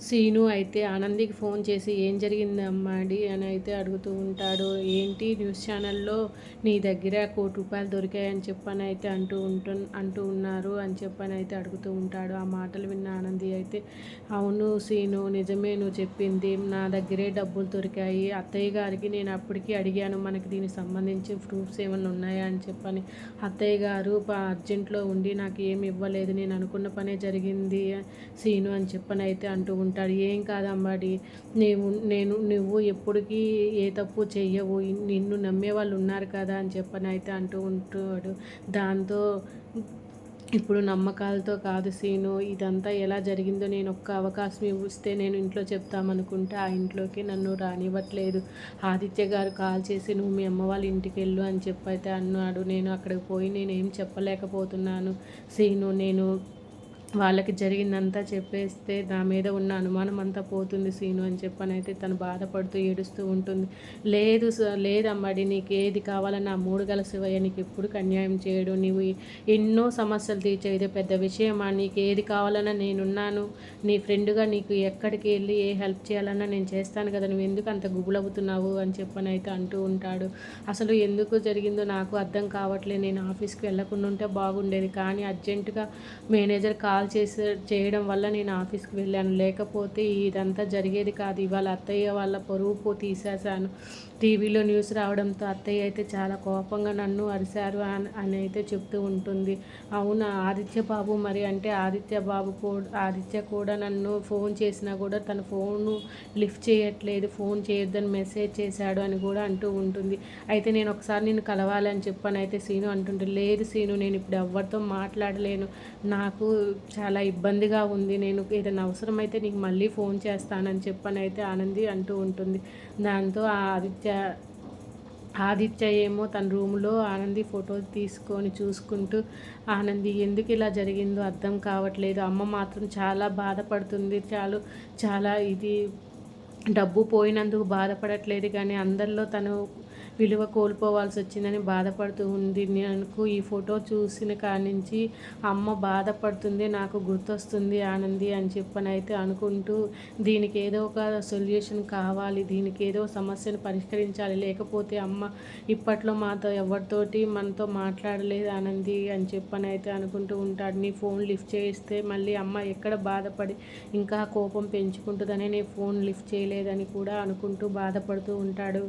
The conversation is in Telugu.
సీను అయితే ఆనందికి ఫోన్ చేసి ఏం జరిగిందమ్మాడి అని అయితే అడుగుతూ ఉంటాడు. ఏంటి? న్యూస్ ఛానల్లో నీ దగ్గర కోటి రూపాయలు దొరికాయని చెప్పని అయితే అంటూ ఉంటు అంటూ ఉన్నారు అని చెప్పని అయితే అడుగుతూ ఉంటాడు. ఆ మాటలు విన్న ఆనంది అయితే అవును సీను నిజమే నువ్వు చెప్పింది. నా దగ్గరే డబ్బులు దొరికాయి. అత్తయ్య గారికి నేను అప్పటికి అడిగాను మనకి దీనికి సంబంధించి ప్రూఫ్స్ ఏమైనా ఉన్నాయా? అని చెప్పని. అత్తయ్య గారు అర్జెంట్లో ఉండి నాకు ఏమి ఇవ్వలేదు. నేను అనుకున్న పనే జరిగింది సీను అని చెప్పని అయితే అంటూ ఉంటాడు. ఏం కాదమ్మాడి నీవు నేను నువ్వు ఎప్పటికీ ఏ తప్పు చెయ్యవు. నిన్ను నమ్మే వాళ్ళు ఉన్నారు కదా అని చెప్పని అయితే అంటూ ఉంటాడు. దాంతో ఇప్పుడు నమ్మకాలతో కాదు సీను ఇదంతా ఎలా జరిగిందో నేను ఒక్క అవకాశం ఇస్తే నేను ఇంట్లో చెప్తామనుకుంటే ఆ ఇంట్లోకి నన్ను రానివ్వట్లేదు. ఆదిత్య గారు కాల్ చేసి నువ్వు మీ అమ్మ వాళ్ళ ఇంటికి వెళ్ళు అని చెప్పైతే అన్నాడు. నేను అక్కడికి పోయి నేనేం చెప్పలేకపోతున్నాను. సీను నేను వాళ్ళకి జరిగిందంతా చెప్పేస్తే నా మీద ఉన్న అనుమానం అంతా పోతుంది సీను అని చెప్పని అయితే తను బాధపడుతూ ఏడుస్తూ ఉంటుంది. లేదు లేదమ్మడి నీకు ఏది కావాలన్నా నా మూడు గల శివయ్య నీకు ఎప్పుడు అన్యాయం చేయడు. నీవు ఎన్నో సమస్యలు తీర్చేదే పెద్ద విషయమా? నీకు ఏది కావాలన్నా నేనున్నాను. నీ ఫ్రెండ్గా నీకు ఎక్కడికి వెళ్ళి ఏ హెల్ప్ చేయాలన్నా నేను చేస్తాను కదా. నువ్వు ఎందుకు అంత గుబులవుతున్నావు అని చెప్పని అయితే అంటూ ఉంటాడు. అసలు ఎందుకు జరిగిందో నాకు అర్థం కావట్లేదు. నేను ఆఫీస్కి వెళ్ళకుండా ఉంటే బాగుండేది. కానీ అర్జెంటుగా మేనేజర్ కాల్ కాల్ చేసే చేయడం వల్ల నేను ఆఫీస్కి వెళ్ళాను. లేకపోతే ఇదంతా జరిగేది కాదు. ఇవాళ అత్తయ్య వాళ్ళ పొరుగు తీసేశాను. టీవీలో న్యూస్ రావడంతో అత్తయ్య అయితే చాలా కోపంగా నన్ను అరిశారు అని అయితే చెప్తూ ఉంటుంది. అవునా? ఆదిత్య బాబు మరి అంటే ఆదిత్య బాబు కూడా ఆదిత్య కూడా నన్ను ఫోన్ చేసినా కూడా తన ఫోను లిఫ్ట్ చేయట్లేదు. ఫోన్ చేయొద్దని మెసేజ్ చేశాడు అని కూడా అంటూ ఉంటుంది. అయితే నేను ఒకసారి నేను కలవాలని చెప్పాను. అయితే సీను అంటుంటే లేదు సీను నేను ఇప్పుడు ఎవరితో మాట్లాడలేను. నాకు చాలా ఇబ్బందిగా ఉంది. నేను ఏదైనా అవసరమైతే నీకు మళ్ళీ ఫోన్ చేస్తానని చెప్పని అయితే ఆనంది అంటూ ఉంటుంది. దాంతో ఆ ఆదిత్య ఆదిత్య ఏమో తన రూమ్లో ఆనంది ఫోటో తీసుకొని చూసుకుంటూ ఆనంది ఎందుకు ఇలా జరిగిందో అర్థం కావట్లేదు. అమ్మ మాత్రం చాలా బాధపడుతుంది. చాలు చాలా ఇది డబ్బు పోయినందుకు బాధపడట్లేదు. కానీ అందరిలో తను విలువ కోల్పోవాల్సి వచ్చిందని బాధపడుతూ ఉంది నాకు ఈ ఫోటో చూసిన కానించి అమ్మ బాధపడుతుంది నాకు గుర్తొస్తుంది ఆనంది అని చెప్పని అయితే అనుకుంటూ దీనికి ఏదో ఒక సొల్యూషన్ కావాలి దీనికి ఏదో సమస్యను పరిష్కరించాలి. లేకపోతే అమ్మ ఇప్పట్లో మాతో ఎవరితోటి మనతో మాట్లాడలేదు ఆనంది అని చెప్పని అయితే అనుకుంటూ ఉంటాడు. నీ ఫోన్ లిఫ్ట్ చేస్తే మళ్ళీ అమ్మ ఎక్కడ బాధపడి ఇంకా కోపం పెంచుకుంటుందని నీ ఫోన్ లిఫ్ట్ చేయలేదని కూడా అనుకుంటూ బాధపడుతూ ఉంటాడు.